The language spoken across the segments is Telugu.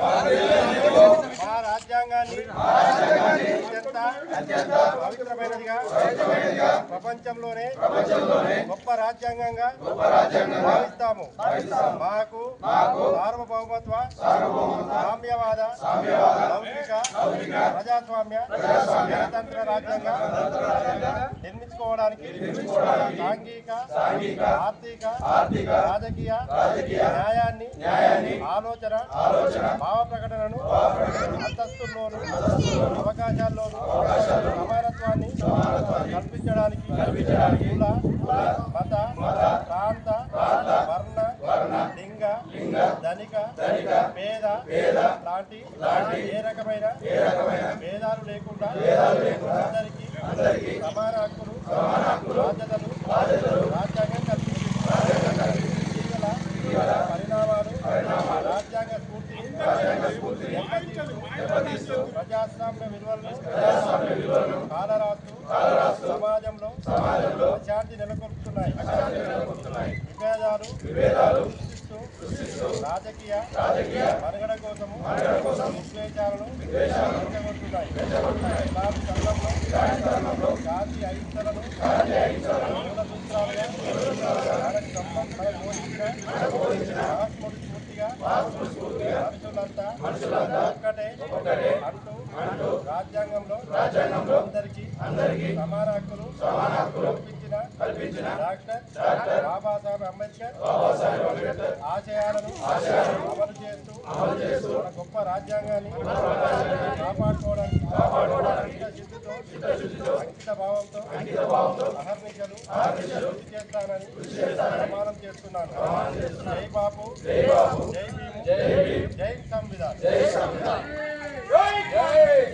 మా రాజ్యాంగాన్ని అత్యంత పవిత్రమైనదిగా ప్రపంచంలోనే గొప్ప రాజ్యాంగంగా భావిస్తాము. మాకు సార్వభౌమత్వ సామ్యవాద లౌకిక ప్రజాస్వామ్య గణతంత్ర రాజ్యాంగం నిర్మించుకోవడానికి సాంఘిక ఆర్థిక రాజకీయ న్యాయాన్ని ఆలోచన భావ ప్రకటనను అంతస్తుల్లోను అవకాశాల్లోను సమానత్వాన్ని కల్పించడానికి కుల మత ప్రాంత వర్ణ లింగ ధనిక పేద లాంటి ఏ రకమైన భేదాలు లేకుండా అందరికీ సమాన హక్కులు బాధ్యతలు రాజ్యాంగం కల్పించింది ఇటీవల పరిణామాలు రాజ్యాంగ స్ఫూర్తిని దెబ్బతీస్తూ ప్రజాస్వామ్య విలువలను కాలరాస్తూ సమాజంలో అశాంతి నెలకొల్పుతున్నాయి. విభేదాలు రాజకీయ మనుగడ కోసము విశ్లేషాలను రెచ్చగొడుతున్నాయి ఇలాంటి గాంధీ అహింసలను మూల సూత్రాలుగా మనకు సంబంధ మనకు బోధించిన మహాత్ముడి స్ఫూర్తిగా మనుషులంతా ఒక్కటే అంటూ రాజ్యాంగంలో సమాన హక్కులు కల్పించిన డాక్టర్ బాబాసాహెబ్ అంబేద్కర్ ఆశయాలను అమలు చేస్తూ మన గొప్ప రాజ్యాంగాన్ని కాపాడుకోవడానికి చిత్తశుద్ధితో అంకిత భావంతో అహర్నిశలు కృషి చేస్తానని ప్రమాణం చేస్తున్నాను. జై బాపు జై భీము జై సంవిధాన్. భారతీయులమైన మేము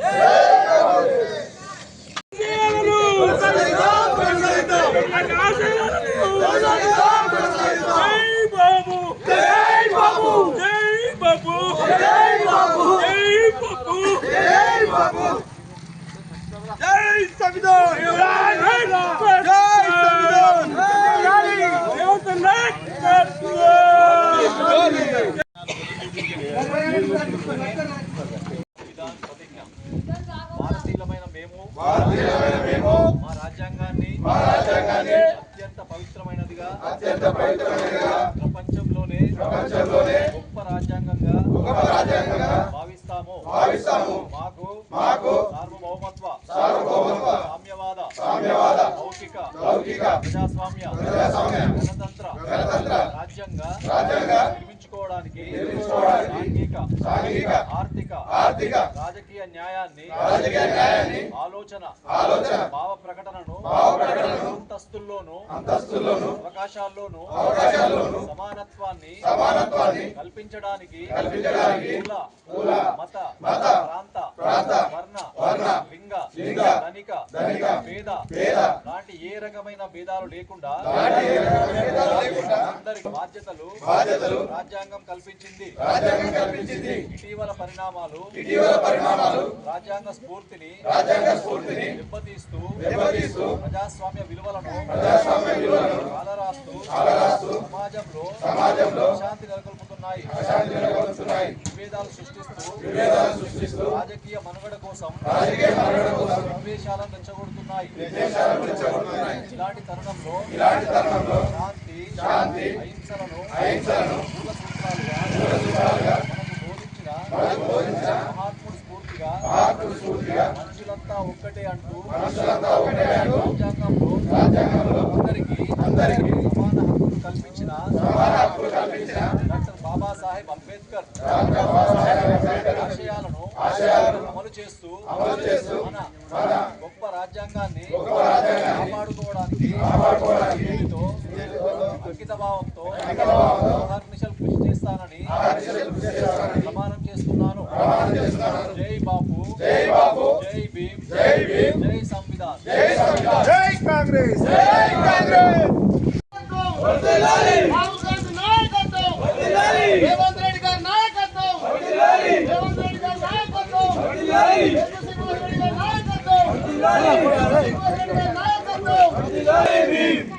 మా రాజ్యాంగాన్ని అత్యంత పవిత్రమైనదిగా ప్రపంచంలోనే గొప్ప రాజ్యాంగంగా భావిస్తాము మాకు మాకు లౌకిక ప్రజాస్వామ్య గణతంత్ర రాజ్యంగా నిర్మించుకోవడానికి సాంఘిక ఆర్థిక రాజకీయ న్యాయాన్ని ఆలోచన భావ ప్రకటనను అంతస్తుల్లోను అవకాశాల్లోను సమానత్వాన్ని కల్పించడానికి కుల మత ప్రాంత వర్ణ లింగ ధనిక పేద ఏ రకమైన భేదాలు లేకుండా అందరికి బాధ్యతలు రాజ్యాంగం కల్పించింది. ఇటీవల పరిణామాలు రాజ్యాంగ స్ఫూర్తిని దెబ్బతీస్తూ ప్రజాస్వామ్య విలువలను కాలరాస్తూ సమాజంలో శాంతి నెలకొల్పుతున్నాయి. విభేదాలు సృష్టిస్తూ రాజకీయ మనుగడ కోసం ప్రవేశాలను రెచ్చగొడుతున్నాయి. ఇలాంటి తరుణంలో శాంతి అహింసలను మూల సూత్రాలుగా మనకు బోధించిన మహాత్ముడు స్ఫూర్తిగా మనుషులంతా ఒక్కటే అంటూ రాజ్యాంగంలో అందరికీ సమాన హక్కులు కల్పించిన డాక్టర్ బాబాసాహెబ్ అంబేద్కర్. ఆశయాలను అమలు చేస్తూ మన గొప్ప రాజ్యాంగాన్ని కాపాడుకోవడానికి దీనితో అంకిత భావంతో అహర్నిశలు కృషి చేస్తానని ప్రమాణం చేస్తున్నాను. జై బాపు. జై బాపు. జై భీమ్. జై భీమ్. జై సంవిధాన్. జై కాంగ్రెస్. Amen.